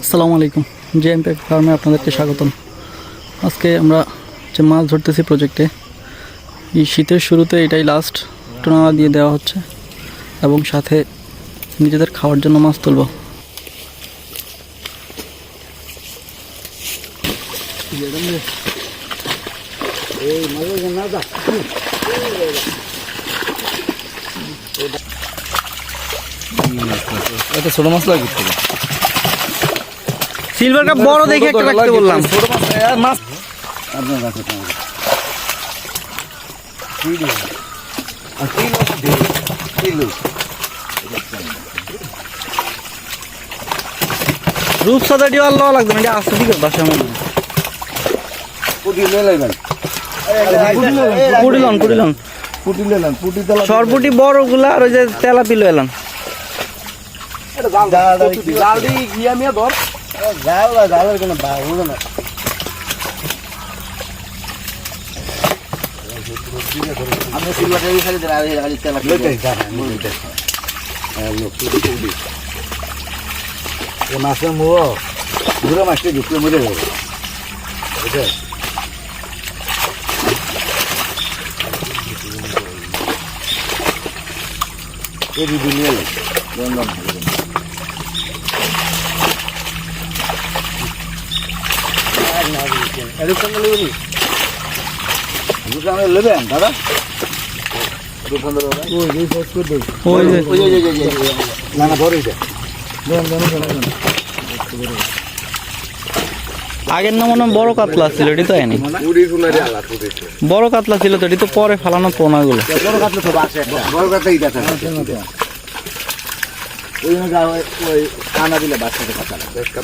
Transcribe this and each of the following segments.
আসসালামু আলাইকুম। জেএমপি ফার্মে আপনাদেরকে স্বাগতম। আজকে আমরা যে মাছ ধরতেছি প্রজেক্টে এই শীতের শুরুতে এটাই লাস্ট টোনা দিয়ে দেওয়া হচ্ছে এবং সাথে নিজেদের খাওয়ার জন্য মাছ তুলব। এটা ছোট মাছ লাগে সিলভার কাপ বড় দেখে একটা রাখতে বললাম। ছোট মাছ আপনার কাছে আর লওয়া লাগবে না এটা আসতে দিকে নিয়ে লাইবেন। পুটি নিলাম পুটি তেলা সরপুটি বড়গুলা আর ওই যে তেলা পিলো এলাম জাল দিয়ে গিয়া মিয়া ধর জাল জালের কোনো হবে না। সিলভারটা আমি জাল। হ্যাঁ, লোক, পুটি, পুটি। এ মাছের মুড়ো, বুড়ো মাছটা ঢুকলে মরে যাবে। বুঝলে? এই দুটো নিয়ে এলো। লন, লন, লন। দুটো আমরা নেবেন, দাদা? না, না, বড়ই দে। আগের না মনে বড় কাতলা ছিল এটি তো আইনি বড় কাতলা ছিল তো এটি তো পরে ফালানো বড় কাতলা তো বড় কাতলা থাকে। হয়।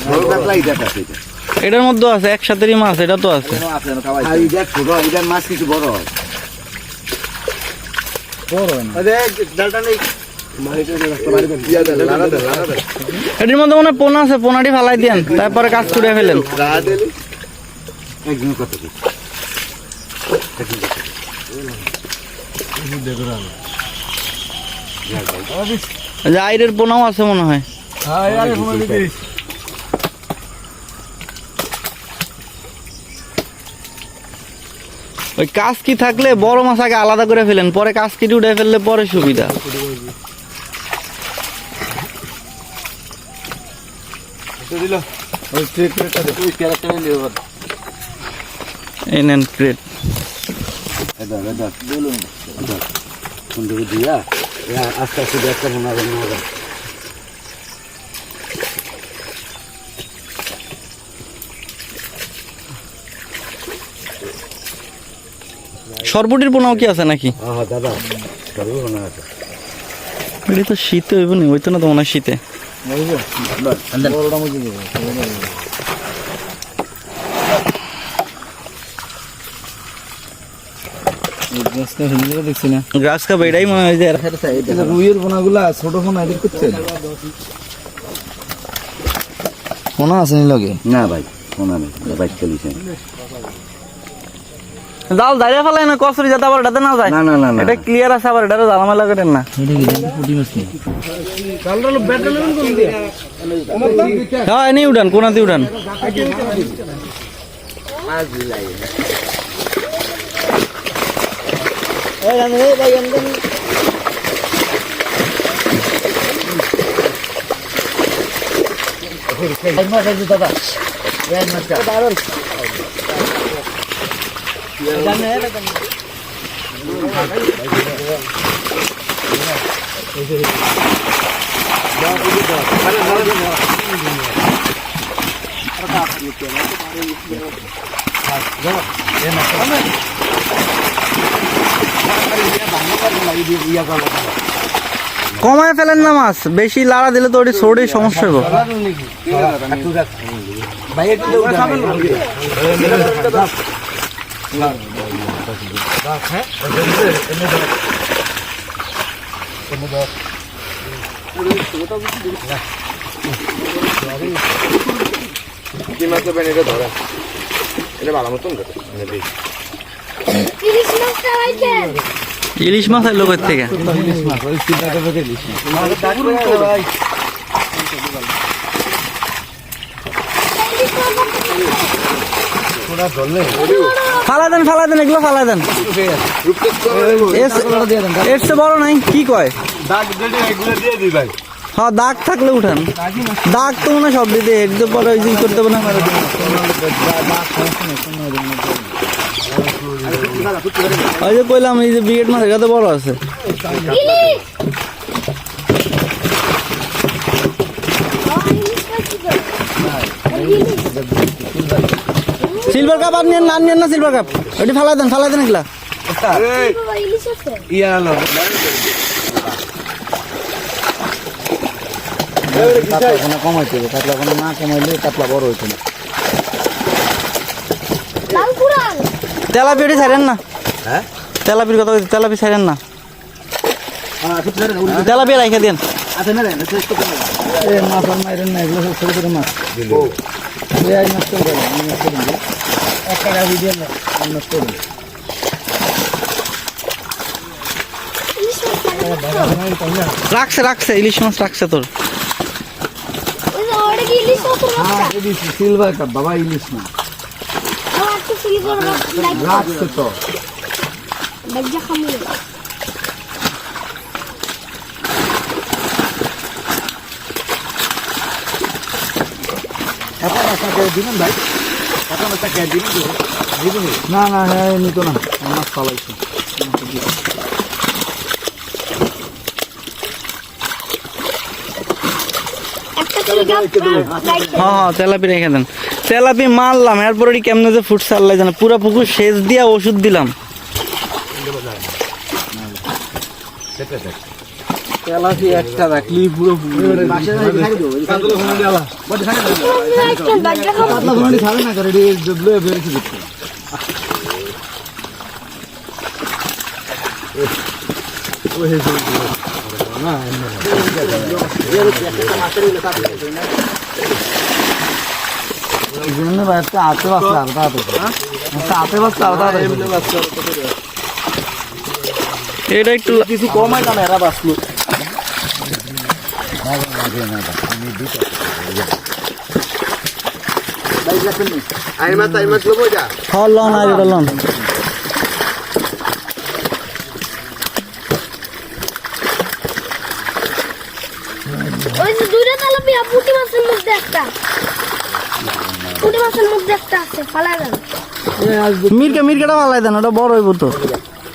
বড় থাকে, এইটা। এটার মধ্যে আছে একসাথেরই মাছ এটা তো আছে ছোট, মাছ কিছু বড় হয়। এটির মধ্যে মনে পোনা আছে, পোনাটি ফালাই দেন, তারপরে কাজ করে ফেলেন। যে আইরের পোনাও আছে মনে হয়। ওই কাজ কি থাকলে বড় মাছ আগে আলাদা করে ফেলেন, পরে কাজ উঠে ফেললে পরে সুবিধা। ওই ট্রেকটা ওই ক্যারেক্টার নিয়ে লিও এই নেন ক্রেট এটা, এটা, এটা। সুন্দর দিয়া, আস্তে আস্তে দেখতে মনে হবে না হবে। সরপুটির পোনাও কি আছে নাকি? দাদা, আছে। এটি তো শীতে হইব নি হইতো না তো মনে হয় শীতে। গাছ কাপ এটাই মনে হয় যে রুইয়ের পোনাগুলা ছোট পোনা এদিক করছে পোনা আছে নি লগে না ভাই শোনা নেই বাইক চলিছে জাল দাঁড়িয়ে ফেলাই না কসরি যাতে আবার এটাতে না যায়। না না না এটা ক্লিয়ার আছে আবার এটাতে জ্বালামেলা করেন না। হ্যাঁ এনে উঠান কোনাতে উঠান। কমায় ফেলেন না মাছ। বেশি লাড়া দিলে তো ওটি ছোটই সমস্যা হবে কি মাছ নেবেন? এটা ধরেন। এটা ভালো মতন ধরে ইলিশ মাছ থেকে ইলিশ মাছ ওই সিলভার কাপে ইলিশ মাছ ধরলে ফালা দেন ফালা দেন, এগুলো ফালা দেন। এর- এর চেয়ে বড় নাই, কি কয়? হ্যাঁ দাগ থাকলে উঠান। দাগ তো মনে সব দিতে একটু পরে ওই করতে হবে না। ওই যে কইলাম, এই যে ব্রিগেড মাছ এটা তো বড় আছে। সিলভার কাপ আর নিয়েন না আর না সিলভার কাপ ওটি ফালাই দেন ফালাই দেন এগুলা। ইয়া হলো কাতলা কোনো কমাইতে হবে কাতলা কোনো না কমাইলে কাতলা বড় হইতো না। ছাড়েন না। হ্যাঁ? তেলাপির কথা বলছি তেলাপি ছাড়েন না। হ্যাঁ ঠিক রাখে দেন। আচ্ছা না না চেষ্টা করুন এ মাছ আর মাইরেন না এগুলো সব ছোট ছোট মাছ। এই আই করে আমি মাছ করে একটা গাড়ি দিয়ে না করে রাখছে রাখছে ইলিশ মাছ রাখছে তোর। হ্যাঁ সিলভার কাপ বাবা ইলিশ না রাখছে তো। না না হ্যাঁ নিত না তেলাপি তেলাপি মারলাম, এরপর কেমনে যে জানে। পুরা পুকুর সেচ দিয়া ওষুধ দিলাম। তেলাপি একটা রাখলি পুরো দেখতে এই জন্য একটা হাতে বাঁচলে আর বাঁচলে আর এটা একটু কিছু কমাই না এরা বাঁচলো। লন মাছের মাছের গেল মিরকে মিরকেটা ভালাই দেন ওটা বড় হইব তো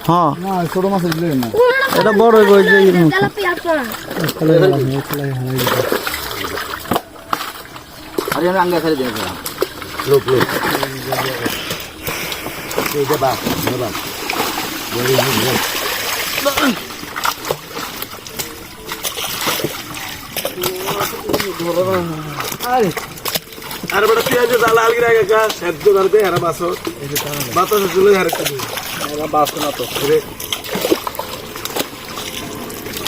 হ্যাঁ ছোট মাছ দিলে না। এটা বড় ওই যে আরে আমি আঙ্গা খালি দিয়ে লোক লোক। বাপ আর। বড় পেঁয়াজ জাল আলগি রাখে গা সেদ্ধ করে দে বাসো বাতাস চলে হারে বাস না তো রে তেলাপি দিব তেলাপি তেলাপি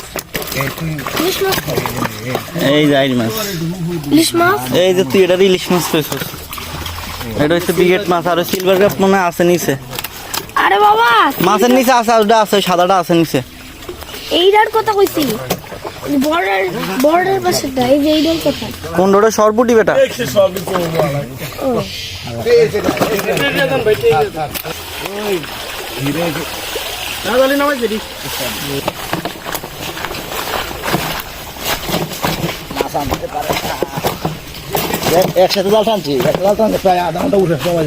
এই যাই মাছ। ইলিশ মাছ? এই যে তুই এটা ইলিশ মাছ পেয়েছিস। এটা হচ্ছে বিগেট মাছ আর সিলভার কাপ মনে আছে নিচে। আরে বাবা মাছের নিচে আছে আর ওটা আছে সাদাটা আছে নিচে। এইটার কথা কইছি। বর্ডার বর্ডার পাশেটা এই যে এইটার কথা। কোন রোডে সরপুটি বেটা। একসাথে জাল টানছি একসাথে জাল টানছে প্রায় আধা ঘণ্টা উঠে সবাই